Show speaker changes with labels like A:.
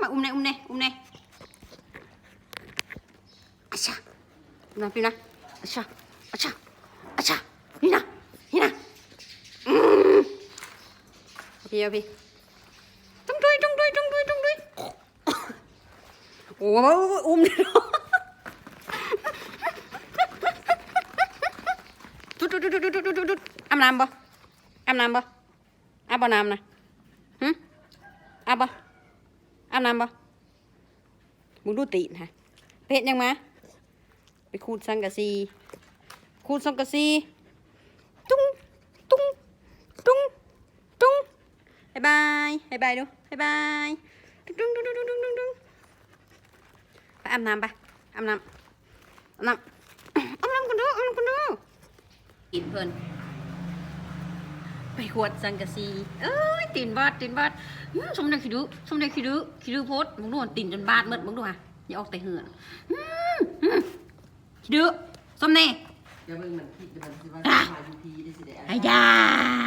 A: mà ôm này ôm này ôm này. Acha Pina Pina acha acha acha Pina Pina Opi Opi Trong đuôi trong đuôi trong đuôi trong đuôi Ủa ôm này đó. Tút tút tút tút tút tút tút Em làm bò Em làm bò Em bò làm nè Hử? Em bò อาบน้ำบ่อาบน้ำบ่อาบบ่น้ำนะมึงดูตีนฮะเพชรยังมาไปขูดสังกะสีขูดสังกะสีตุ้งตุ้งตุ้งตุ้งบายบายบายบายดูบายบายตุ้งตุ้งตุ้งตุ้งตุ้งตุ้งตุ้งไปอาบน้ำไปอาบน้ำอาบน้ำอาบน้ำกันดูอาบน้ำกันดูกินเพลิน ไปขวดสังกะสีเอ้ยตีนบาดตีนบาดอื้อสมเด็จขี้ดูสมเด็จขี้ดูขี้ดูโพดมึงดูมันตีนจนบาดหมดมึงดูฮะอย่าออกแต่เหือนอื้ออื้อขี้ดูสมเน่
B: อย่าเบิ่งมันคิดมันสิว่ามาอยู่พีได้สิได้
A: อายา